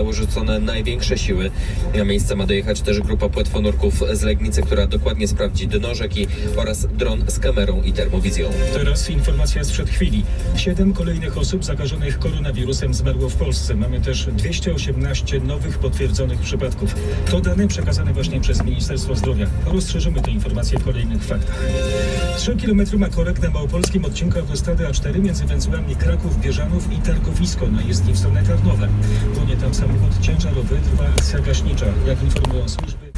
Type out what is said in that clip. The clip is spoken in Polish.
zostały rzucone największe siły. Na miejsce ma dojechać też grupa płetwonurków z Legnicy, która dokładnie sprawdzi dno rzeki oraz dron z kamerą i termowizją. Teraz informacja sprzed chwili. Siedem kolejnych osób zakażonych koronawirusem zmarło w Polsce. Mamy też 218 nowych potwierdzonych przypadków. To dane przekazane właśnie przez Ministerstwo Zdrowia. Rozszerzymy te informacje w kolejnych faktach. 3 km ma korek na małopolskim odcinku autostrady A4 między węzłami Kraków, Bieżanów i Targowisko na jezdni w stronę Tarnowa. Płynie tam samochód ciężarowy, trwa akcja gaśnicza. Jak informują służby...